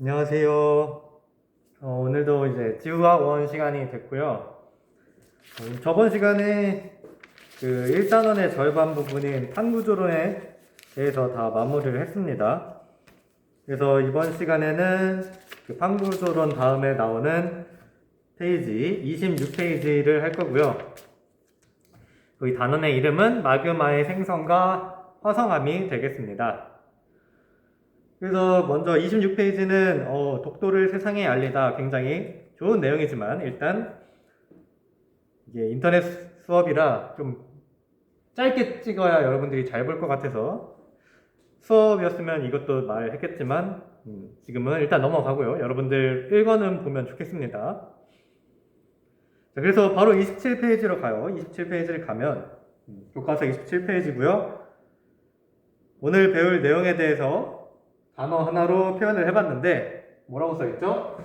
안녕하세요. 어, 오늘도 이제 지우학 원 시간이 됐고요. 어, 저번 시간에 그 1단원의 절반 부분인 판구조론에 대해서 다 마무리를 했습니다. 그래서 이번 시간에는 그 판구조론 다음에 나오는 페이지 26페이지를 할 거고요. 이 단원의 이름은 마그마의 생성과 화성함이 되겠습니다. 그래서 먼저 26페이지는 어, 독도를 세상에 알리다 굉장히 좋은 내용이지만 일단 이게 인터넷 수업이라 좀 짧게 찍어야 여러분들이 잘 볼 것 같아서 수업이었으면 이것도 말했겠지만 음, 지금은 일단 넘어가고요. 여러분들 1권은 보면 좋겠습니다. 자, 그래서 바로 27페이지로 가요. 27페이지를 가면 음, 교과서 27페이지고요. 오늘 배울 내용에 대해서 단어 하나로 표현을 해봤는데 뭐라고 써있죠?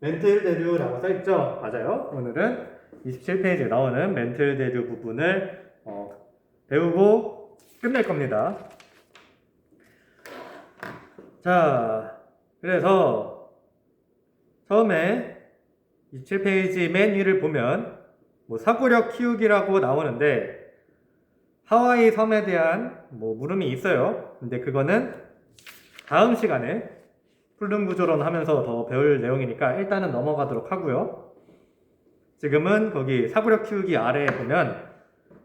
멘틀 대류라고 써있죠? 맞아요. 오늘은 27페이지에 나오는 멘틀 대류 부분을 어, 배우고 끝낼 겁니다. 자, 그래서 처음에 27페이지 맨 위를 보면 뭐 사고력 키우기라고 나오는데 하와이 섬에 대한 뭐 물음이 있어요. 근데 그거는 다음 시간에 풀름 구조론 하면서 더 배울 내용이니까 일단은 넘어가도록 하고요. 지금은 거기 사고력 키우기 아래에 보면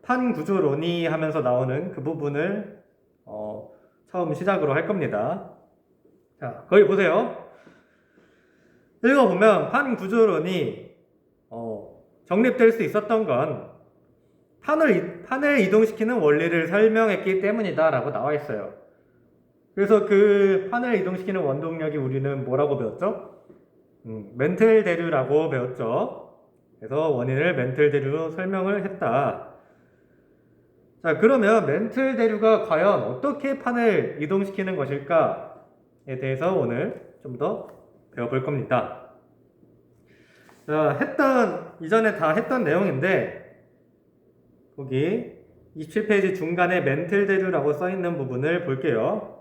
판 구조론이 하면서 나오는 그 부분을 어, 처음 시작으로 할 겁니다. 자, 거기 보세요. 읽어보면 판 구조론이 어, 정립될 수 있었던 건 판을, 이- 판을 이동시키는 원리를 설명했기 때문이다라고 나와 있어요. 그래서 그 판을 이동시키는 원동력이 우리는 뭐라고 배웠죠? 음, 멘틀 대류라고 배웠죠. 그래서 원인을 멘틀 대류로 설명을 했다. 자, 그러면 멘틀 대류가 과연 어떻게 판을 이동시키는 것일까에 대해서 오늘 좀 더 배워볼 겁니다. 자, 했던, 이전에 다 했던 내용인데, 거기 27페이지 중간에 멘틀 대류라고 써 있는 부분을 볼게요.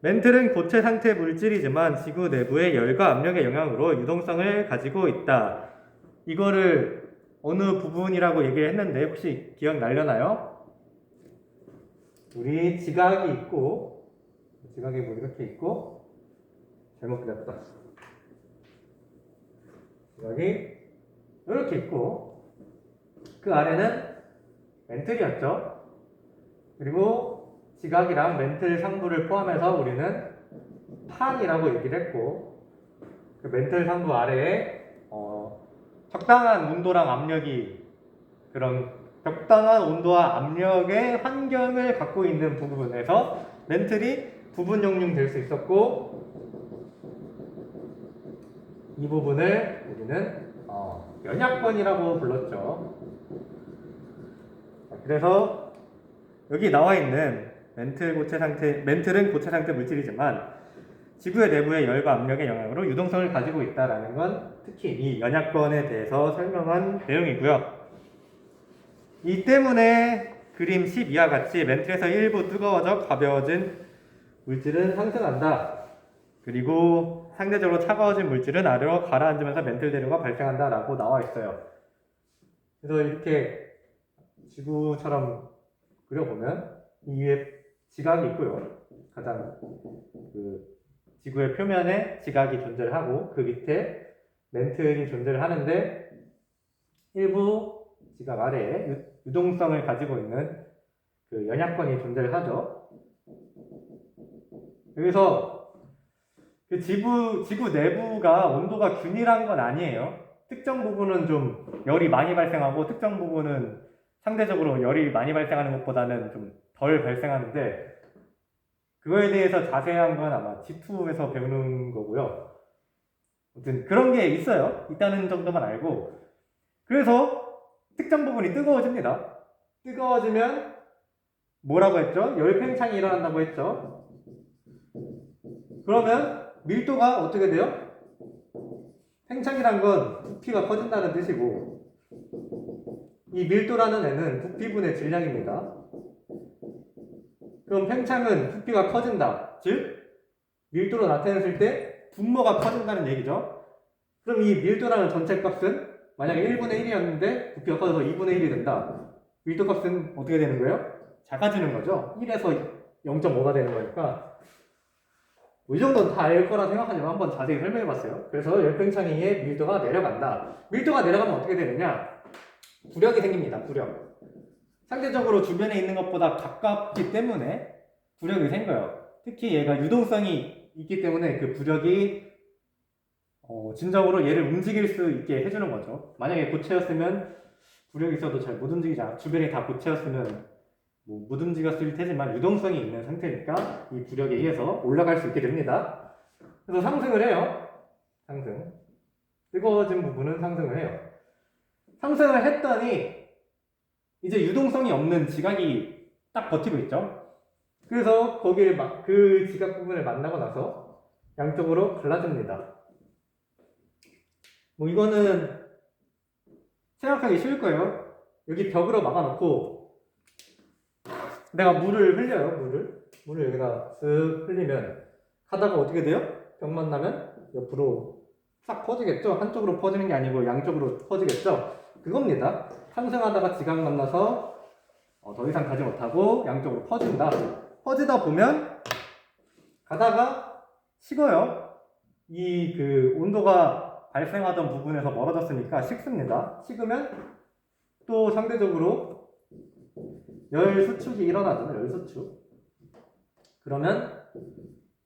멘틀은 고체 상태 물질이지만 지구 내부의 열과 압력의 영향으로 유동성을 가지고 있다. 이거를 어느 부분이라고 얘기를 했는데 혹시 기억나려나요? 우리 지각이 있고 지각이 뭐 이렇게 있고 잘못 그렸다. 지각이 이렇게 있고 그 아래는 멘틀이었죠. 그리고 지각이랑 멘틀 상부를 포함해서 우리는 판이라고 얘기를 했고 그 멘틀 상부 아래에 어, 적당한 온도랑 압력이 그런 적당한 온도와 압력의 환경을 갖고 있는 부분에서 멘틀이 부분 용융 될 수 있었고 이 부분을 우리는 어, 연약권이라고 불렀죠. 그래서 여기 나와 있는 멘틀 고체 상태, 멘틀은 고체 상태 물질이지만 지구의 내부의 열과 압력의 영향으로 유동성을 가지고 있다라는 건 특히 이 연약권에 대해서 설명한 내용이고요. 이 때문에 그림 12와 같이 멘틀에서 일부 뜨거워져 가벼워진 물질은 상승한다. 그리고 상대적으로 차가워진 물질은 아래로 가라앉으면서 멘틀 대류가 발생한다라고 나와 있어요. 그래서 이렇게 지구처럼 그려보면 이 위에 지각이 있고요. 가장 그 지구의 표면에 지각이 존재를 하고 그 밑에 멘틀이 존재를 하는데 일부 지각 아래에 유- 유동성을 가지고 있는 그 연약권이 존재를 하죠. 여기서 그 지구 지구 내부가 온도가 균일한 건 아니에요. 특정 부분은 좀 열이 많이 발생하고 특정 부분은 상대적으로 열이 많이 발생하는 것보다는 좀 덜 발생하는데 그거에 대해서 자세한 건 아마 G2에서 배우는 거고요. 아무튼 그런 게 있어요. 있다는 정도만 알고 그래서 특정 부분이 뜨거워집니다. 뜨거워지면 뭐라고 했죠? 열팽창이 일어난다고 했죠. 그러면 밀도가 어떻게 돼요? 팽창이란 건 부피가 커진다는 뜻이고 이 밀도라는 애는 부피분의 질량입니다. 그럼 팽창은 부피가 커진다. 즉 밀도로 나타냈을 때 분모가 커진다는 얘기죠. 그럼 이 밀도라는 전체 값은 만약에 1분의 1이었는데 부피가 커져서 2분의 1이 된다. 밀도 값은 어떻게 되는 거예요? 작아지는 거죠. 1에서 0.5가 되는 거니까 뭐이 정도는 다 알 거라 생각하지만 한번 자세히 설명해 봤어요. 그래서 열팽창이의 밀도가 내려간다. 밀도가 내려가면 어떻게 되느냐? 부력이 생깁니다. 부력. 상대적으로 주변에 있는 것보다 가깝기 때문에 부력이 생겨요. 특히 얘가 유동성이 있기 때문에 그 부력이 어, 진정으로 얘를 움직일 수 있게 해주는 거죠. 만약에 고체였으면 부력이 있어도 잘 못 움직이지 않, 주변이 다 고체였으면 뭐못 움직였을 테지만 유동성이 있는 상태니까 이 부력에 의해서 올라갈 수 있게 됩니다. 그래서 상승을 해요. 상승. 뜨거워진 부분은 상승을 해요. 상승을 했더니 이제 유동성이 없는 지각이 딱 버티고 있죠. 그래서 거기를 막그 지각 부분을 만나고 나서 양쪽으로 갈라집니다. 뭐 이거는 생각하기 쉬울 거예요. 여기 벽으로 막아놓고 내가 물을 흘려요. 물을 물을 여기다 쓱 흘리면 가다가 어떻게 돼요? 벽 만나면 옆으로 싹 퍼지겠죠. 한쪽으로 퍼지는 게 아니고 양쪽으로 퍼지겠죠. 그겁니다. 상승하다가 지각 만나서 어, 더 이상 가지 못하고 양쪽으로 퍼진다. 퍼지다 보면 가다가 식어요. 이 그 온도가 발생하던 부분에서 멀어졌으니까 식습니다. 식으면 또 상대적으로 열 수축이 일어나잖아요. 열 수축. 그러면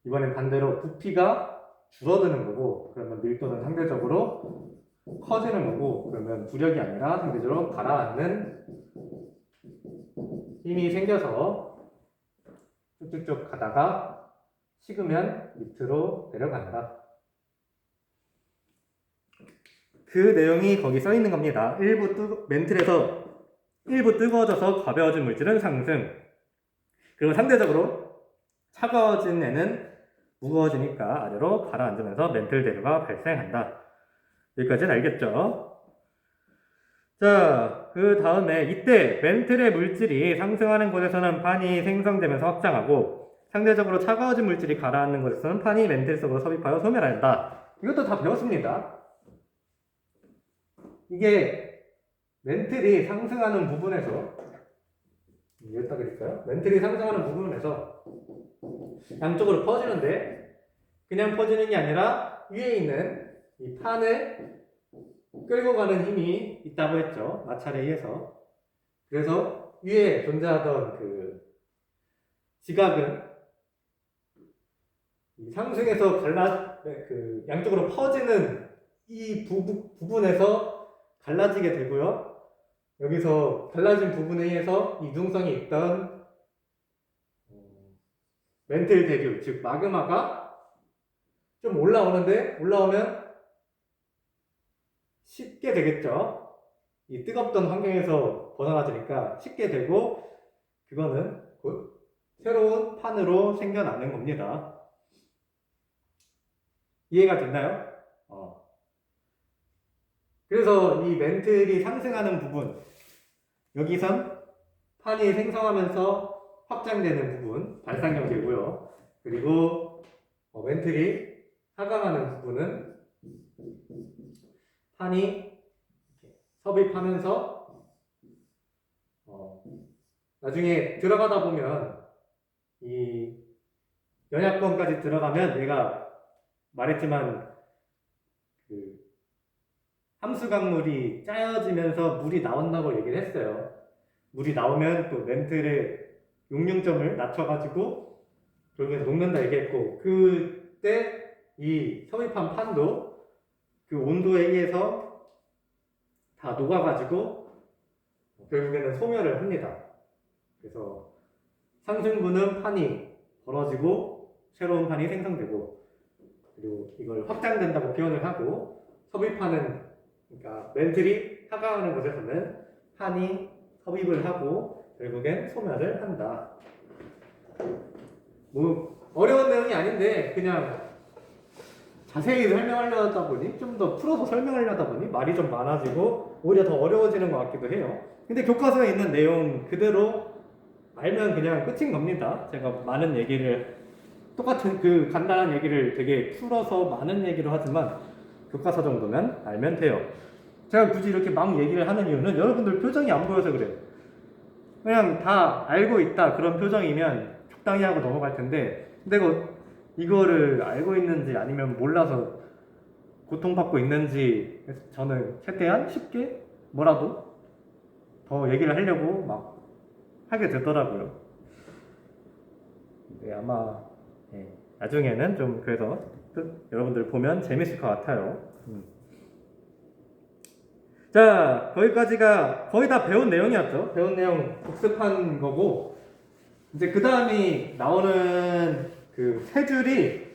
이번엔 반대로 부피가 줄어드는 거고 그러면 밀도는 상대적으로 커지는 거고 그러면 부력이 아니라 상대적으로 가라앉는 힘이 생겨서 쭉쭉쭉 가다가 식으면 밑으로 내려간다. 그 내용이 거기 써 있는 겁니다. 일부 뜨 멘틀에서 일부 뜨거워져서 가벼워진 물질은 상승. 그리고 상대적으로 차가워진 애는 무거워지니까 아래로 가라앉으면서 멘틀 대류가 발생한다. 여기까지는 알겠죠? 자, 그 다음에 이때 멘틀의 물질이 상승하는 곳에서는 판이 생성되면서 확장하고 상대적으로 차가워진 물질이 가라앉는 곳에서는 판이 멘틀 속으로 섭입하여 소멸한다. 이것도 다 배웠습니다. 이게 멘틀이 상승하는 부분에서 여기다 그릴까요? 멘틀이 상승하는 부분에서 양쪽으로 퍼지는데 그냥 퍼지는 게 아니라 위에 있는 이 판을 끌고 가는 힘이 있다고 했죠. 마찰에 의해서. 그래서 위에 존재하던 그 지각은 이 상승해서 갈라 네, 그 양쪽으로 퍼지는 이 부, 부분에서 갈라지게 되고요. 여기서 갈라진 부분에 의해서 이중성이 있던 음, 멘틀 대류, 즉 마그마가 좀 올라오는데 올라오면 쉽게 되겠죠. 이 뜨겁던 환경에서 벗어나지니까 쉽게 되고 그거는 곧 새로운 판으로 생겨나는 겁니다. 이해가 됐나요? 어. 그래서 이 멘틀이 상승하는 부분 여기선 판이 생성하면서 확장되는 부분 발상형이고요. 그리고 어, 멘틀이 하강하는 부분은 판이 섭입하면서 어, 나중에 들어가다 보면 이 연약권까지 들어가면 얘가 말했지만 그 함수 강물이 짜여지면서 물이 나온다고 얘기를 했어요. 물이 나오면 또 멘틀의 용융점을 낮춰가지고 결국엔 녹는다 얘기했고 그때 이 섭입한 판도 그 온도에 의해서 다 녹아가지고 결국에는 소멸을 합니다. 그래서 상승부는 판이 벌어지고 새로운 판이 생성되고 그리고 이걸 확장된다고 표현을 하고 섭입하는 그러니까 멘틀이 하강하는 곳에서는 판이 섭입을 하고 결국엔 소멸을 한다. 뭐 어려운 내용이 아닌데 그냥 자세히 설명하려다 보니 좀 더 풀어서 설명하려다 보니 말이 좀 많아지고 오히려 더 어려워지는 것 같기도 해요. 근데 교과서에 있는 내용 그대로 알면 그냥 끝인 겁니다. 제가 많은 얘기를 똑같은 그 간단한 얘기를 되게 풀어서 많은 얘기를 하지만 교과서 정도는 알면 돼요. 제가 굳이 이렇게 막 얘기를 하는 이유는 여러분들 표정이 안 보여서 그래요. 그냥 다 알고 있다 그런 표정이면 적당히 하고 넘어갈 텐데 내가 이거를 알고 있는지 아니면 몰라서 고통받고 있는지 저는 최대한 쉽게 뭐라도 더 얘기를 하려고 막 하게 되더라고요. 네, 아마 예, 나중에는 좀 그래서 또 여러분들 보면 재밌을 것 같아요. 음. 자, 거기까지가 거의 다 배운 내용이었죠. 배운 내용 복습한 거고 이제 그 다음이 나오는 그 세 줄이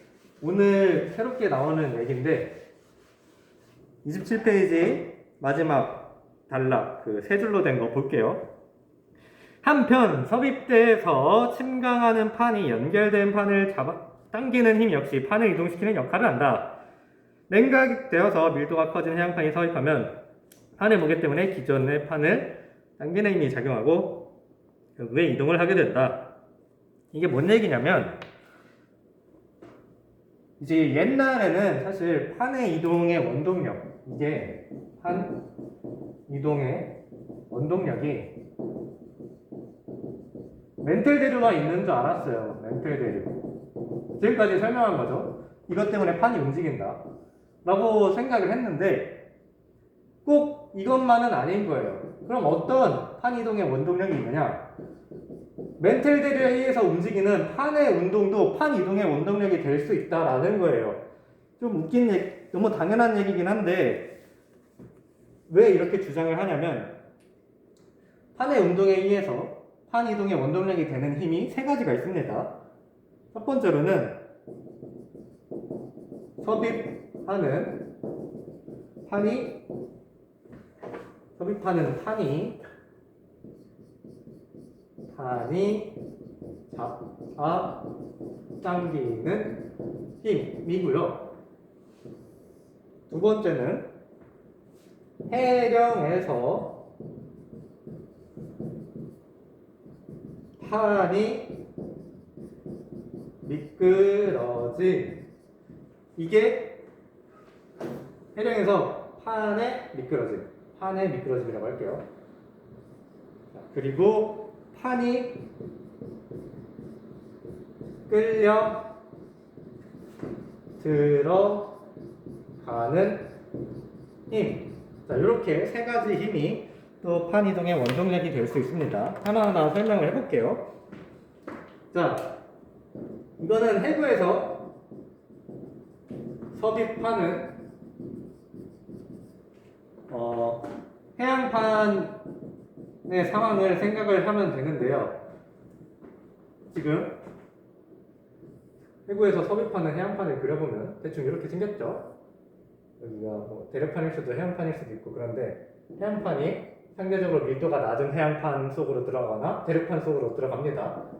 오늘 새롭게 나오는 얘기인데 27페이지 마지막 단락 그 세 줄로 된 거 볼게요. 한편 섭입대에서 침강하는 판이 연결된 판을 잡아 당기는 힘 역시 판을 이동시키는 역할을 한다. 냉각되어서 밀도가 커진 해양판이 섭입하면 판의 무게 때문에 기존의 판을 당기는 힘이 작용하고 결국에 이동을 하게 된다. 이게 뭔 얘기냐면 이제 옛날에는 사실 판의 이동의 원동력 이게 판 이동의 원동력이 멘틀 대류가 있는 줄 알았어요. 멘틀 대류. 지금까지 설명한 거죠. 이것 때문에 판이 움직인다. 라고 생각을 했는데 꼭 이것만은 아닌 거예요. 그럼 어떤 판 이동의 원동력이 있느냐? 멘틀 대류에 의해서 움직이는 판의 운동도 판 이동의 원동력이 될 수 있다라는 거예요. 좀 웃긴 얘기, 너무 당연한 얘기긴 한데 왜 이렇게 주장을 하냐면 판의 운동에 의해서 판 이동의 원동력이 되는 힘이 세 가지가 있습니다. 첫 번째로는 섭입하는 판이 섭입하는 판이 판이 잡아 당기는 힘이고요. 두 번째는 해령에서 판이 미끄러진 이게 해령에서 판의 미끄러짐 판의 미끄러짐이라고 할게요 자, 그리고 판이 끌려 들어가는 힘. 자, 이렇게 세 가지 힘이 또 판 이동의 원동력이 될 수 있습니다. 하나하나 설명을 해볼게요. 자, 이거는 해부에서 섭입하는 어, 해양판의 상황을 생각을 하면 되는데요. 지금 해구에서 섭입하는 해양판을 그려보면 대충 이렇게 생겼죠. 여기가 뭐 대륙판일 수도 해양판일 수도 있고 그런데 해양판이 상대적으로 밀도가 낮은 해양판 속으로 들어가거나 대륙판 속으로 들어갑니다.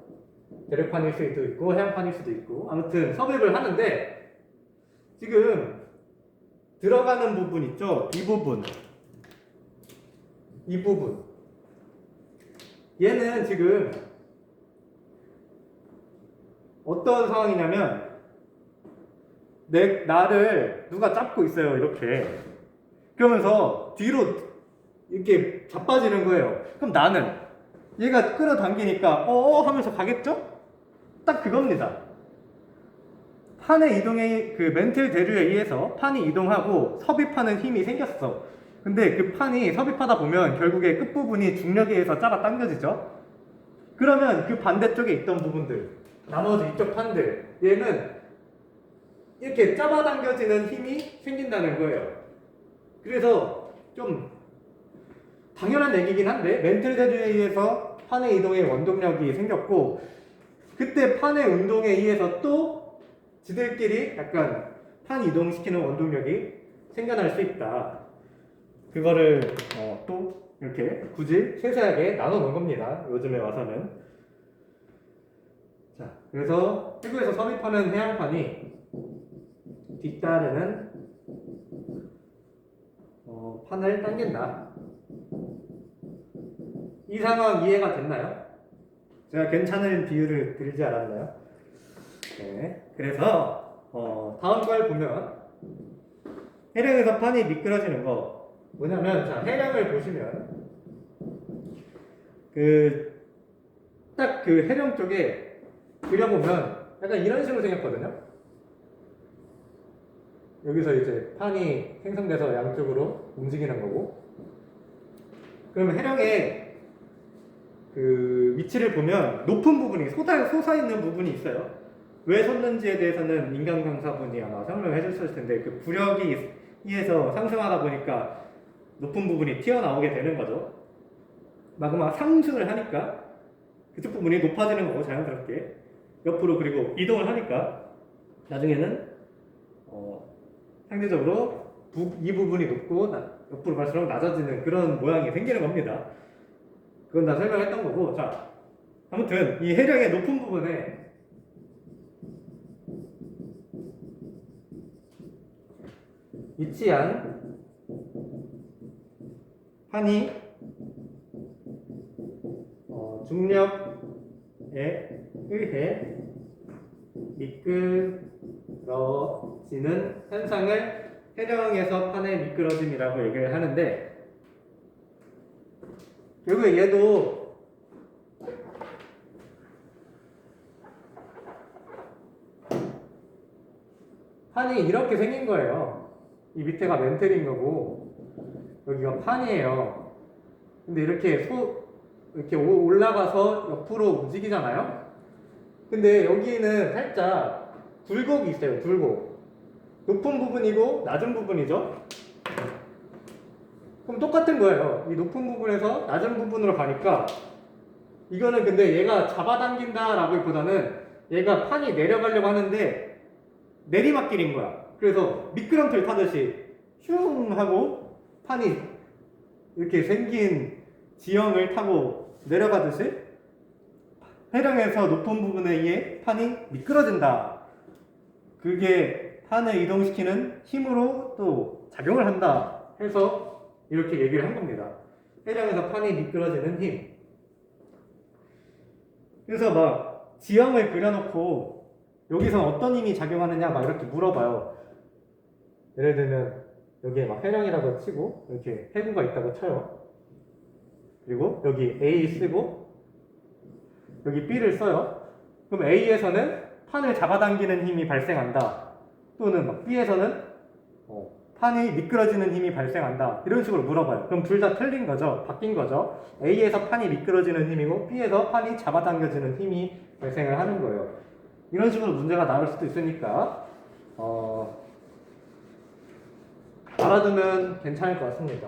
대륙판일 수도 있고 해양판일 수도 있고 아무튼 섭입을 하는데 지금 들어가는 부분 있죠? 이 부분. 이 부분. 얘는 지금 어떤 상황이냐면 내 나를 누가 잡고 있어요 이렇게. 그러면서 뒤로 이렇게 자빠지는 거예요. 그럼 나는 얘가 끌어당기니까 어어 하면서 가겠죠? 딱 그겁니다 판의 이동의 그 멘틀 대류에 의해서 판이 이동하고 섭입하는 힘이 생겼어 근데 그 판이 섭입하다 보면 결국에 끝부분이 중력에 의해서 잡아 당겨지죠 그러면 그 반대쪽에 있던 부분들 나머지 이쪽 판들 얘는 이렇게 잡아당겨지는 힘이 생긴다는 거예요. 그래서 좀 당연한 얘기긴 한데 멘틀 대류에 의해서 판의 이동의 원동력이 생겼고 그때 판의 운동에 의해서 또 지들끼리 약간 판 이동시키는 원동력이 생겨날 수 있다. 그거를 어, 또 이렇게 굳이 세세하게 나눠 놓은 겁니다. 요즘에 와서는. 자, 그래서 해구에서 섭입하는 해양판이 뒷다리는 어, 판을 당긴다. 이 상황 이해가 됐나요? 제가 괜찮은 비유를 드리지 않았나요? 네. 그래서 어, 다음 걸 보면 해령에서 판이 미끄러지는 거 뭐냐면 자 해령을 보시면 그 딱 그 해령 쪽에 그려보면 약간 이런 식으로 생겼거든요. 여기서 이제 판이 생성돼서 양쪽으로 움직이는 거고 그러면 해령의 그 위치를 보면 높은 부분이 솟아, 솟아 있는 부분이 있어요. 왜 솟는지에 대해서는 인간 강사분이 아마 설명해 주셨을 텐데 그 부력이 위에서 상승하다 보니까 높은 부분이 튀어나오게 되는 거죠. 마그마 상승을 하니까 그쪽 부분이 높아지는 거고 자연스럽게 옆으로 그리고 이동을 하니까 나중에는 어, 상대적으로 부- 이 부분이 높고 나- 옆으로 갈수록 낮아지는 그런 모양이 생기는 겁니다. 그건 다 설명했던 거고 자 아무튼 이 해령의 높은 부분에 위치한 판이 어, 중력에 의해 미끄러지는 현상을 해령에서 판의 미끄러짐이라고 얘기를 하는데 결국 얘도 판이 이렇게 생긴 거예요. 이 밑에가 멘틀인 거고 여기가 판이에요. 근데 이렇게 소 이렇게 오- 올라가서 옆으로 움직이잖아요. 근데 여기는 살짝 굴곡이 있어요. 굴곡. 높은 부분이고 낮은 부분이죠. 그럼 똑같은 거예요. 이 높은 부분에서 낮은 부분으로 가니까 이거는 근데 얘가 잡아당긴다라기보다는 얘가 판이 내려가려고 하는데 내리막길인 거야. 그래서 미끄럼틀 타듯이 슝 하고 판이 이렇게 생긴 지형을 타고 내려가듯이 해령에서 높은 부분에 의해 판이 미끄러진다. 그게 판을 이동시키는 힘으로 또 작용을 한다. 해서 이렇게 얘기를 한 겁니다. 해령에서 판이 미끄러지는 힘. 그래서 막 지형을 그려놓고 여기서 어떤 힘이 작용하느냐 막 이렇게 물어봐요. 예를 들면 여기에 막 해령이라고 치고 이렇게 해구가 있다고 쳐요. 그리고 여기 A 쓰고 여기 B를 써요. 그럼 A에서는 판을 잡아당기는 힘이 발생한다. 또는 막 B에서는 어, 판이 미끄러지는 힘이 발생한다. 이런 식으로 물어봐요. 그럼 둘 다 틀린 거죠. 바뀐 거죠. A에서 판이 미끄러지는 힘이고 B에서 판이 잡아당겨지는 힘이 발생을 하는 거예요. 이런 식으로 문제가 나올 수도 있으니까 어, 알아두면 괜찮을 것 같습니다.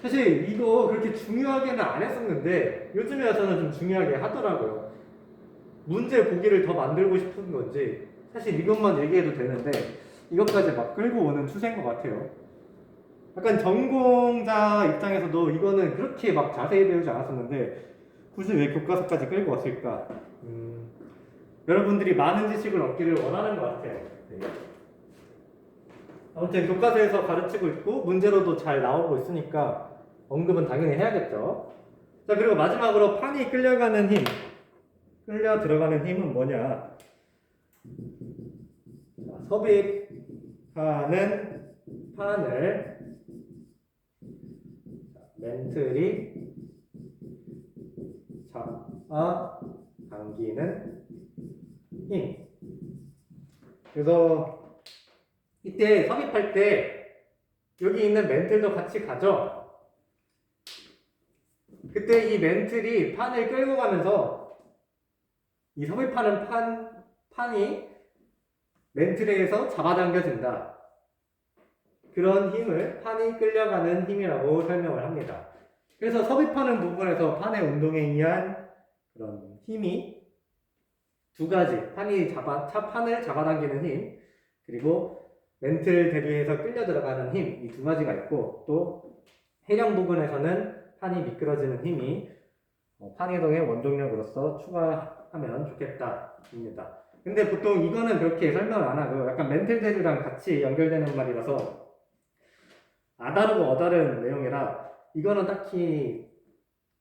사실 이거 그렇게 중요하게는 안 했었는데 요즘에 와서는 좀 중요하게 하더라고요. 문제 보기를 더 만들고 싶은 건지 사실 이것만 얘기해도 되는데 이것까지 막 끌고 오는 추세인 것 같아요. 약간 전공자 입장에서도 이거는 그렇게 막 자세히 배우지 않았었는데 굳이 왜 교과서까지 끌고 왔을까? 음, 여러분들이 많은 지식을 얻기를 원하는 것 같아요. 네. 아무튼 교과서에서 가르치고 있고 문제로도 잘 나오고 있으니까 언급은 당연히 해야겠죠. 자 그리고 마지막으로 판이 끌려가는 힘, 끌려 들어가는 힘은 뭐냐? 자, 섭입하는 판을 자, 멘틀이 잡아 당기는 힘. 그래서 이때 섭입할 때 여기 있는 멘틀도 같이 가죠. 그때 이 멘틀이 판을 끌고 가면서 이 섭입하는 판 판이 멘틀에서 잡아당겨진다. 그런 힘을 판이 끌려가는 힘이라고 설명을 합니다. 그래서 섭입하는 부분에서 판의 운동에 의한 그런 힘이 두 가지 판이 잡아 차 판을 잡아당기는 힘 그리고 멘틀 대비해서 끌려 들어가는 힘 이 두 가지가 있고 또 해령 부분에서는 판이 미끄러지는 힘이 어, 판이동의 원동력으로서 추가하면 좋겠다입니다. 근데 보통 이거는 그렇게 설명을 안 하고 약간 멘틀 대비랑 같이 연결되는 말이라서 아다르고 어다른 내용이라 이거는 딱히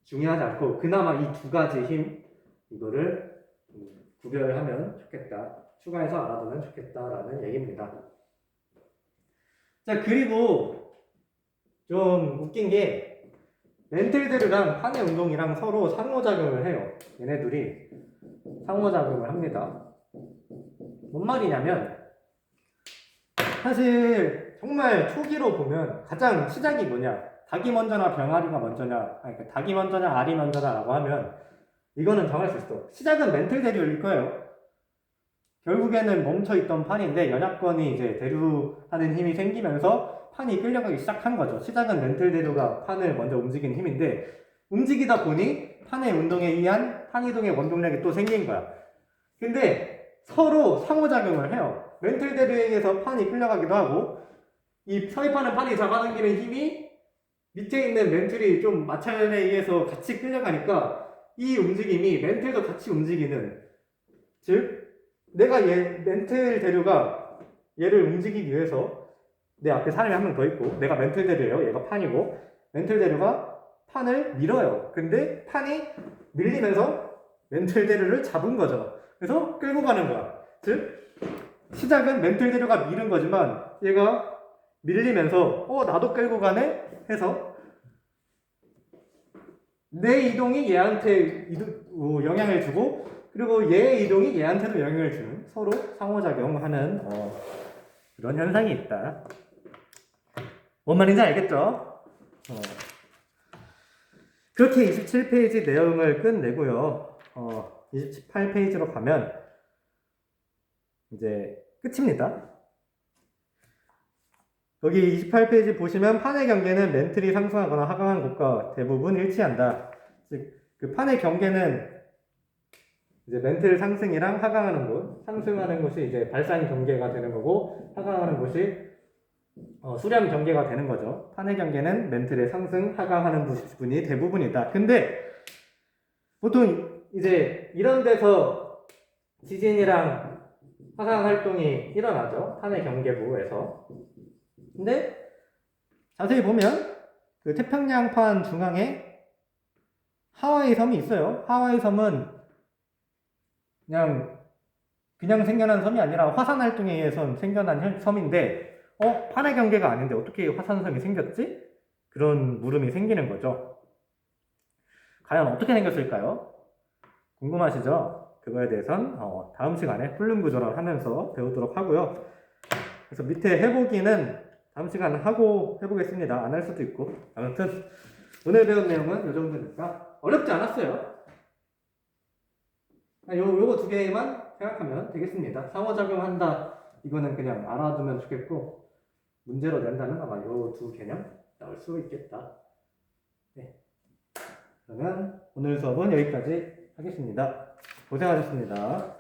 중요하지 않고 그나마 이 두 가지 힘 이거를 음, 구별하면 좋겠다. 추가해서 알아두면 좋겠다라는 얘기입니다. 자, 그리고 좀 웃긴 게 멘틀들이랑 판의 운동이랑 서로 상호작용을 해요. 얘네들이 상호작용을 합니다. 뭔 말이냐면 사실 정말 초기로 보면 가장 시작이 뭐냐 닭이 먼저나 병아리가 먼저냐 아니 그 닭이 먼저냐 알이 먼저냐라고 하면 이거는 정할 수 있어 시작은 멘틀 대류일 거예요 결국에는 멈춰있던 판인데 연합권이 이제 대류하는 힘이 생기면서 판이 끌려가기 시작한 거죠. 시작은 멘틀 대류가 판을 먼저 움직이는 힘인데 움직이다 보니 판의 운동에 의한 판 이동의 원동력이 또 생긴 거야. 근데 서로 상호작용을 해요. 멘틀 대류에 의해서 판이 끌려가기도 하고 이 서입하는 판이 잡아당기는 힘이 밑에 있는 멘틀이 좀 마찰에 의해서 같이 끌려가니까 이 움직임이 멘틀도 같이 움직이는 즉 내가 얘 멘틀 대류가 얘를 움직이기 위해서 내 앞에 사람이 한 명 더 있고 내가 멘틀 대류예요. 얘가 판이고 멘틀 대류가 판을 밀어요. 근데 판이 밀리면서 멘틀 대류를 잡은 거죠. 그래서 끌고 가는 거야. 즉 시작은 멘틀 대류가 미는 거지만 얘가 밀리면서 어 나도 끌고 가네? 해서 내 이동이 얘한테 이동, 어, 영향을 주고 그리고 얘의 이동이 얘한테도 영향을 주는 서로 상호작용하는 어, 그런 현상이 있다. 뭔 말인지 알겠죠? 어. 그렇게 27페이지 내용을 끝내고요. 어, 28페이지로 가면 이제 끝입니다. 여기 28페이지 보시면 판의 경계는 멘틀이 상승하거나 하강한 곳과 대부분 일치한다. 즉, 그 판의 경계는 이제 멘틀 상승이랑 하강하는 곳, 상승하는 곳이 이제 발산 경계가 되는 거고, 하강하는 곳이 어, 수렴 경계가 되는 거죠. 판의 경계는 멘틀의 상승, 하강하는 부분이 대부분이다. 근데 보통 이제 이런 데서 지진이랑 하강 활동이 일어나죠. 판의 경계부에서. 근데 자세히 보면 그 태평양판 중앙에 하와이 섬이 있어요. 하와이 섬은 그냥 그냥 생겨난 섬이 아니라 화산 활동에 의해서 생겨난 현- 섬인데 어 판의 경계가 아닌데 어떻게 화산섬이 생겼지? 그런 물음이 생기는 거죠. 과연 어떻게 생겼을까요? 궁금하시죠? 그거에 대해선 어, 다음 시간에 훌름 구조를 하면서 배우도록 하고요. 그래서 밑에 해보기는 다음 시간에 하고 해보겠습니다. 안 할 수도 있고. 아무튼 오늘 배운 내용은 이 정도니까 어렵지 않았어요. 아, 요, 요거 두 개만 생각하면 되겠습니다. 상호작용한다. 이거는 그냥 알아두면 좋겠고 문제로 낸다면 아마 요 두 개념 나올 수 있겠다. 네. 그러면 오늘 수업은 여기까지 하겠습니다. 고생하셨습니다.